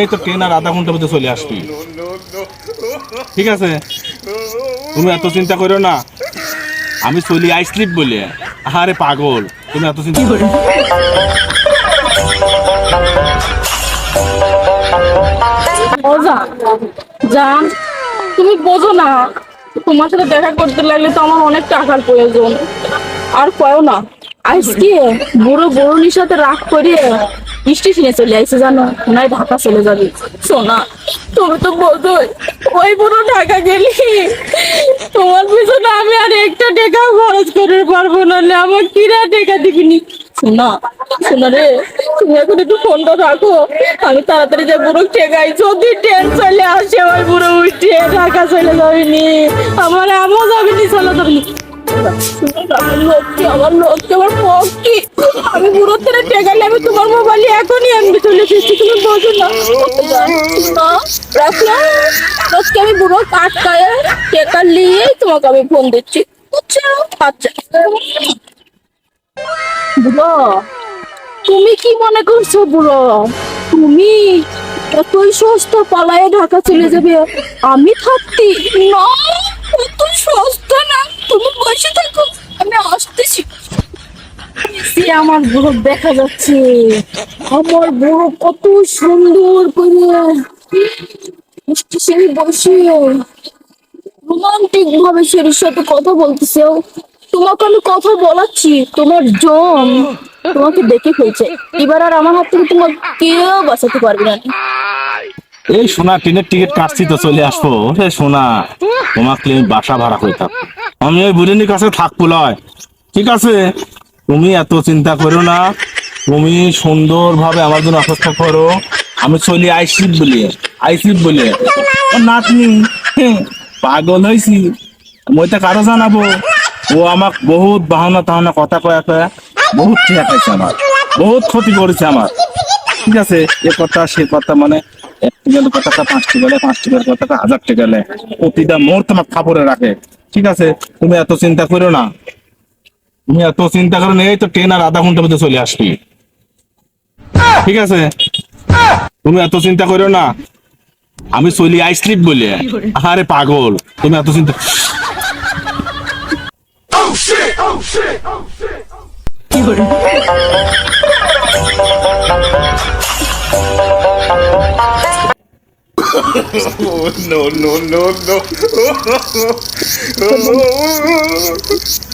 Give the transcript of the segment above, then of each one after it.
এই তো ট্রেন আর আধা ঘণ্টার মধ্যে চলে আসবি। ঠিক আছে? তুমি এত চিন্তা করো না। আমি চলি আইসলিপ বলে। আরে পাগল, তুমি এত চিন্তা করো তুমি বোঝো না, তোমার সাথে দেখা করতে লাগলে তো আমার অনেক টাকার প্রয়োজন। আর কয়ও না, আজকে বুড়ো বড়ুনির সাথে রাগ করে স্টেশনে চলে আসছে জানো? নাই, ঢাকা চলে যাবে। সোনা, তুমি তো বোঝোই ওই বুড়ো ঢাকা গেলি। তোমার পিছনে আমি আর একটা টাকা খরচ করে পারব না আমার কিরা টাকা দিবিনি শোনা শোনা রে, তুমি এখন একটু ফোনটা রাখো। আমি তাড়াতাড়ি যে বুড়ো ঠেকাই। যদি ট্রেন চলে আসে, ওই বুড়ো উঠে ঢাকা চলে যাবিনি আমার এমন যাবিনি চলে যাবিনি আমি বুড়ো আমি চলে তুমি বুড়ো কাটকায় টেকা নিয়ে তোমাকে আমি ফোন দিচ্ছি আচ্ছা। বুড়ো, তুমি কি মনে করছ বুড়ো? তুমি এতই সস্তা পালায় ঢাকা চলে যাবে। আমি থাকতি না এত সস্তা না তুমি বসে থাকো আমি আসতেছি সে আমার বুড়ো দেখা যাচ্ছে। আমার বুড়ো কত সুন্দর করে। স্টেশনে বসে। রোমান্টিক ভাবে সেরির সাথে কথা বলতেছে। তোমাকে আমি কথা বলাচ্ছি, তোমার জম তোমাকে দেখে ফেলছে। এবার আর আমার হাত থেকে তোমার কেউ বাঁচাতে পারবে না। এই সোনা, ট্রেনের টিকিট কাটছি তো চলে আসব। হে সোনা, তোমাকে বাসা ভাড়া করে থাকব আমি ওই বুড়িনির কাছে থাকব, লয়। ঠিক আছে? তুমি এত চিন্তা করো না। তুমি সুন্দর ভাবে আমার জন্য অপেক্ষা করো। আমি চলি আইসিপ বলি আইসিপ বলে। ও নাতনি পাগল হয়েছি মই তো কারও জানাব। ও আমাক বহুত বাহানা তাহানা কথা কয়া কয়া বহুত ঠেয়া খাইছে আমার। বহুত ক্ষতি করেছে আমার। ঠিক আছে, এ কথা, সে কথা মানে কথাটা হাজারটি গেলে। প্রতিটা মুহূর্তে আমার রাখে। ঠিক আছে, তুমি এত চিন্তা করো না। তুমি এত চিন্তা করো না এই তো ট্রেন আর আধা ঘণ্টার মধ্যে চলে আসবি। ঠিক আছে? তুমি এত চিন্তা করো না। আমি চলি আইসলিপ বলে। আরে পাগল তুমি এত চিন্তা Oh, no, no, no, no.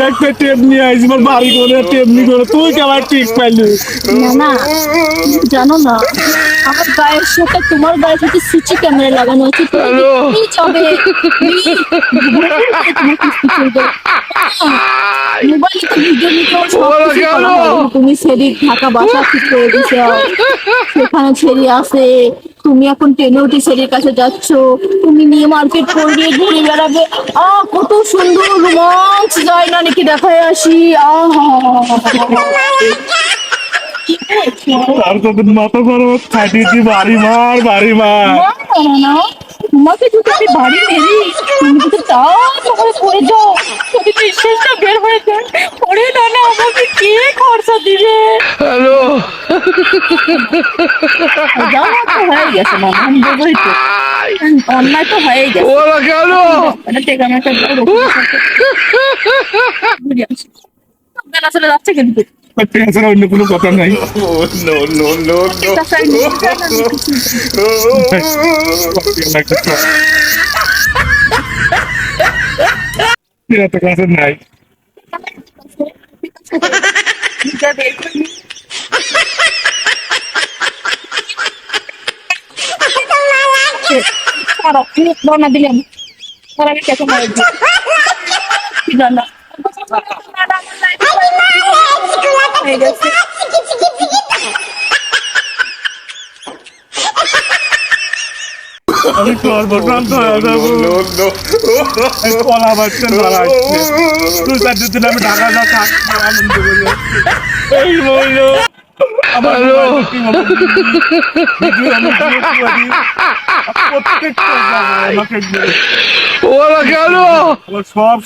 একটা টেপ নিয়ে আসি আমার বাড়ি করে টেপ নি করে তুই কেমন ঠিক পাইলি? না না জানো না আমার গায়ের সাথে তোমার গায়ের সাথে সিসি ক্যামেরা লাগানো আছে তো যাবে তুমি সেদিক ঢাকা বাসা ঠিক করে দিছো সেখানে ছেড়ে আসে তুমি এখন ট্রেনে উঠে ছেলের কাছে যাচ্ছ তুমি নিয়ে মার্কেট করবে ঘুরে বেড়াবে। আ কত সুন্দর রোমাঞ্চ যায় না নাকি দেখায় আসি। আহ আর তোদের মাথা গরম খাটিয়েছি বাড়ি মার বাড়ি মার। তোমাকে যদি আমি বাড়ি মেরি তুমি যদি তাও তোমার পড়ে যাও যদি বিশ্বাসটা বের হয়ে যায় না না আমাকে কে খরচা দিবে? হ্যালো। হয়ে অন্যায় তো হয়ে গেছে কেন মানে চলে যাচ্ছে কিন্তু অন্য কোনো কথা নাই Oh, no, no, no, no. একটা সাইড এত কাছে নাই রওনা দিলাম তার আমি কেটে মারি না না হয়ে গেছে আমি সর্বশান্ত হয়ে যাব no, no. এই কলা বাচ্চা মারা তুই চার দিন আমি ঢাকা যা থাকব আনন্দ করে এই মইল ওরা কেন? সব